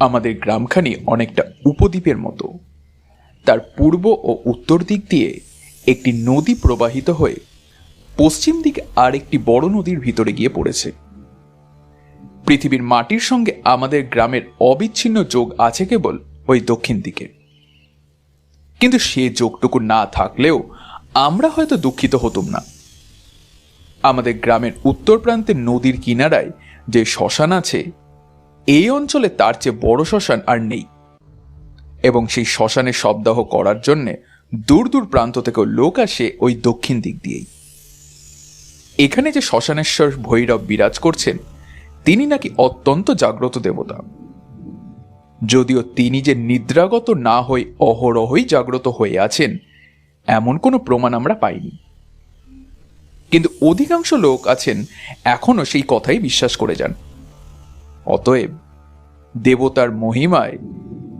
আমাদের গ্রামখানি অনেকটা উপদ্বীপের মতো। তার পূর্ব ও উত্তর দিক দিয়ে একটি নদী প্রবাহিত হয়ে পশ্চিম দিকে আর একটি বড় নদীর ভিতরে গিয়ে পড়েছে। পৃথিবীর মাটির সঙ্গে আমাদের গ্রামের অবিচ্ছিন্ন যোগ আছে কেবল ওই দক্ষিণ দিকে। কিন্তু সে যোগটুকু না থাকলেও আমরা হয়তো দুঃখিত হতুম না। আমাদের গ্রামের উত্তর প্রান্তে নদীর কিনারায় যে শ্মশান আছে এই অঞ্চলে তার চেয়ে বড় শ্মশান আর নেই। এবং সেই শ্মশানে শবদাহ করার জন্যে দূর দূর প্রান্ত থেকেও লোক আসে ওই দক্ষিণ দিক দিয়েই। এখানে যে শ্মশানেশ্বর ভৈরব বিরাজ করছেন, তিনি নাকি অত্যন্ত জাগ্রত দেবতা। যদিও তিনি যে নিদ্রাগত না হয়ে অহরহই জাগ্রত হয়ে আছেন, এমন কোনো প্রমাণ আমরা পাইনি। কিন্তু অধিকাংশ লোক আছেন এখনও সেই কথাই বিশ্বাস করে যান। অতএব দেবতার মহিমায়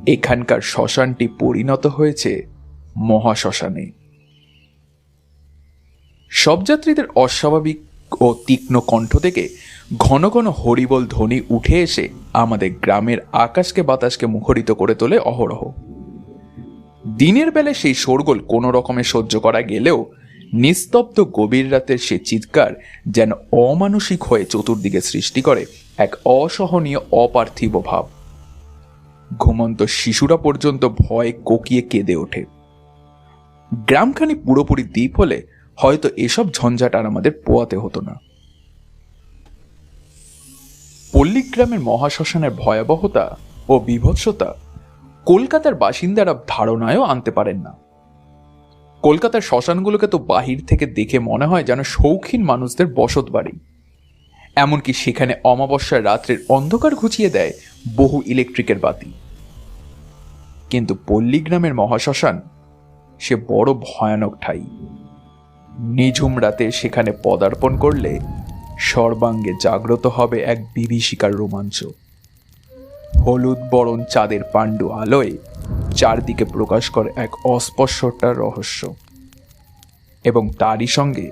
এখানকার শ্মশানটি পরিণত হয়েছে মহাশ্মশানে। সব যাত্রীদের অস্বাভাবিক ও তীক্ষ্ণ কণ্ঠ থেকে ঘন ঘন হরিবল ধ্বনি উঠে এসে আমাদের গ্রামের আকাশকে বাতাসকে মুখরিত করে তোলে অহরহ। দিনের বেলায় সেই শোরগোল কোনো রকমে সহ্য করা গেলেও নিস্তব্ধ গভীর রাতের সে চিৎকার যেন অমানসিক হয়ে চতুর্দিকে সৃষ্টি করে এক অসহনীয় অপার্থিব ভাব। ঘুমন্ত শিশুরা পর্যন্ত ভয়ে কোকিয়ে কেঁদে ওঠে। গ্রামখানি পুরোপুরি দ্বীপ হলে হয়তো এসব ঝঞ্ঝাট আর আমাদের পোয়াতে হতো না। পল্লীগ্রামের মহাশ্মশানের ভয়াবহতা ও বিভৎসতা কলকাতার বাসিন্দারা ধারণায়ও আনতে পারেন না। কলকাতার শ্মশানগুলোকে তো বাহির থেকে দেখে মনে হয় যেন শৌখিন মানুষদের বসত বাড়ি এমনকি সেখানে অমাবস্যার রাত্রের অন্ধকার ঘুচিয়ে দেয় বহু ইলেকট্রিকের বাতি। কিন্তু পল্লীগ্রামের মহাশ্মশান, সে বড় ভয়ানক ঠাই। নিঝুম রাতে সেখানে পদার্পণ করলে সর্বাঙ্গে জাগ্রত হবে এক বিভীষিকার রোমাঞ্চ। হলুদ বরণ চাঁদের পাণ্ডু আলোয় চারদিকে প্রকাশ করে এক অস্পষ্টতার রহস্য। এবং তারই সঙ্গে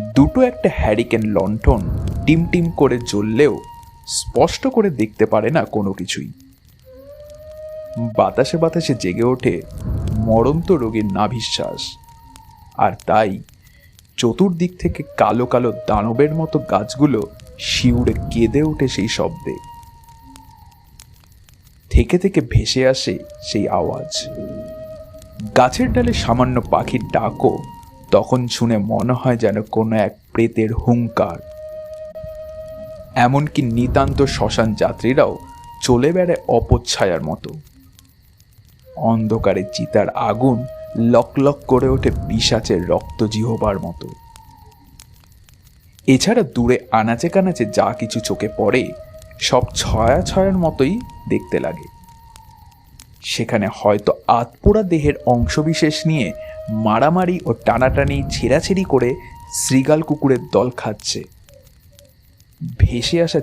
দুটো একটা হ্যারিকেন লণ্ঠন টিম টিম করে জ্বললেও স্পষ্ট করে দেখতে পারে না কোনো কিছুই। বাতাসে বাতাসে জেগে ওঠে মরন্ত রোগীর নাভিশ্বাস। আর তাই চতুর্দিক থেকে কালো কালো দানবের মতো গাছগুলো শিউরে কেঁদে ওঠে সেই শব্দে। থেকে থেকে ভেসে আসে সেই আওয়াজ। গাছের ডালে সামান্য পাখির ডাকও তখন শুনে মনে হয় যেন কোনো এক প্রেতের হুঙ্কার। এমনকি নিতান্ত শ্মশান যাত্রীরাও চলে বেড়ায় অপচ্ছায়ার মতো। অন্ধকারে চিতার আগুন লক লক করে ওঠে পিসাচের রক্ত জিহবার মতো। এছাড়া দূরে আনাচে কানাচে যা কিছু চোখে পড়ে, সব ছয়া ছয়ার মতোই দেখতে লাগে। সেখানে হয়তো আতপোড়া দেহের অংশবিশেষ নিয়ে মারামারি ও টানাটানি ছেঁড়াছেড়ি করে শ্রীগাল কুকুরের দল খাচ্ছে। ভেসে আসা